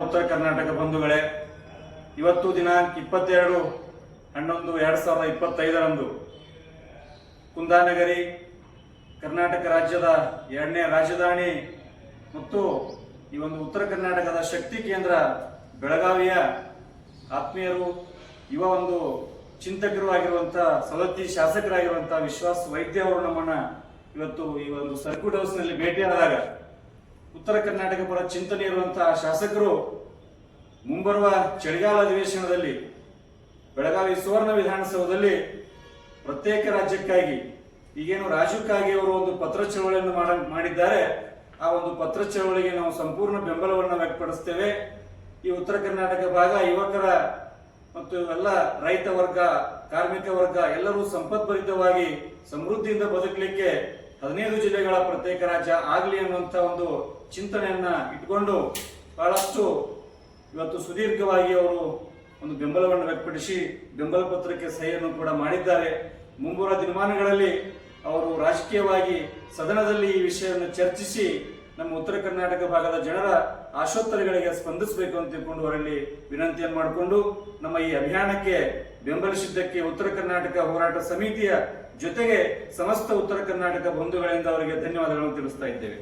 ಉತ್ತರ ಕರ್ನಾಟಕ ಬಂಧುಗಳೇ, ಇವತ್ತು ದಿನಾಂಕ ಇಪ್ಪತ್ತೆರಡು ಹನ್ನೊಂದು ಎರಡು ಸಾವಿರದ ಇಪ್ಪತ್ತೈದರಂದು ಕುಂದಾನಗರಿ ಕರ್ನಾಟಕ ರಾಜ್ಯದ ಎರಡನೇ ರಾಜಧಾನಿ ಮತ್ತು ಈ ಒಂದು ಉತ್ತರ ಕರ್ನಾಟಕದ ಶಕ್ತಿ ಕೇಂದ್ರ ಬೆಳಗಾವಿಯ ಆತ್ಮೀಯರು, ಯುವ ಒಂದು ಚಿಂತಕರು ಆಗಿರುವಂಥ ಸವತ್ತಿ ಶಾಸಕರಾಗಿರುವಂಥ ವಿಶ್ವಾಸ್ ವೈದ್ಯ ಅವರು ನಮ್ಮನ್ನ ಇವತ್ತು ಈ ಒಂದು ಸರ್ಕ್ಯೂಟ್ ಹೌಸ್ನಲ್ಲಿ ಭೇಟಿಯಾದಾಗ ಉತ್ತರ ಕರ್ನಾಟಕ ಪರ ಚಿಂತನೆ ಇರುವಂತಹ ಶಾಸಕರು ಮುಂಬರುವ ಚಳಿಗಾಲ ಅಧಿವೇಶನದಲ್ಲಿ ಬೆಳಗಾವಿ ಸುವರ್ಣ ವಿಧಾನಸೌಧದಲ್ಲಿ ಪ್ರತ್ಯೇಕ ರಾಜ್ಯಕ್ಕಾಗಿ, ಈಗೇನು ರಾಜ್ಯಕ್ಕಾಗಿ ಅವರು ಒಂದು ಪತ್ರ ಚಳವಳಿಯನ್ನು ಮಾಡ, ಮಾಡಿದ್ದಾರೆ, ಆ ಒಂದು ಪತ್ರ ಚಳವಳಿಗೆ ನಾವು ಸಂಪೂರ್ಣ ಬೆಂಬಲವನ್ನು ವ್ಯಕ್ತಪಡಿಸ್ತೇವೆ. ಈ ಉತ್ತರ ಕರ್ನಾಟಕ ಭಾಗ ಯುವಕರ ಮತ್ತು ಎಲ್ಲ ರೈತ ವರ್ಗ, ಕಾರ್ಮಿಕ ವರ್ಗ ಎಲ್ಲರೂ ಸಂಪದ್ಭರಿತವಾಗಿ ಸಮೃದ್ಧಿಯಿಂದ ಬದುಕಲಿಕ್ಕೆ ಹದಿನೈದು ಜಿಲ್ಲೆಗಳ ಪ್ರತ್ಯೇಕ ರಾಜ್ಯ ಆಗಲಿ ಅನ್ನುವಂಥ ಒಂದು ಚಿಂತನೆಯನ್ನ ಇಟ್ಕೊಂಡು ಬಹಳಷ್ಟು ಇವತ್ತು ಸುದೀರ್ಘವಾಗಿ ಅವರು ಒಂದು ಬೆಂಬಲವನ್ನು ವ್ಯಕ್ತಪಡಿಸಿ ಬೆಂಬಲ ಪತ್ರಕ್ಕೆ ಸಹಿಯನ್ನು ಕೂಡ ಮಾಡಿದ್ದಾರೆ. ಮುಂಬರುವ ದಿನಮಾನಗಳಲ್ಲಿ ಅವರು ರಾಜಕೀಯವಾಗಿ ಸದನದಲ್ಲಿ ಈ ವಿಷಯವನ್ನು ಚರ್ಚಿಸಿ ನಮ್ಮ ಉತ್ತರ ಕರ್ನಾಟಕ ಭಾಗದ ಜನರ ಆಶೋತ್ತರಗಳಿಗೆ ಸ್ಪಂದಿಸಬೇಕು ಅಂತ ತಿಳ್ಕೊಂಡು ಅವರಲ್ಲಿ ವಿನಂತಿಯನ್ನು ಮಾಡಿಕೊಂಡು ನಮ್ಮ ಈ ಅಭಿಯಾನಕ್ಕೆ ಬೆಂಬಲಿಸಿದ್ದಕ್ಕೆ ಉತ್ತರ ಕರ್ನಾಟಕ ಹೋರಾಟ ಸಮಿತಿಯ ಜೊತೆಗೆ ಸಮಸ್ತ ಉತ್ತರ ಕರ್ನಾಟಕ ಬಂಧುಗಳಿಂದ ಅವರಿಗೆ ಧನ್ಯವಾದಗಳನ್ನು ತಿಳಿಸ್ತಾ ಇದ್ದೇವೆ.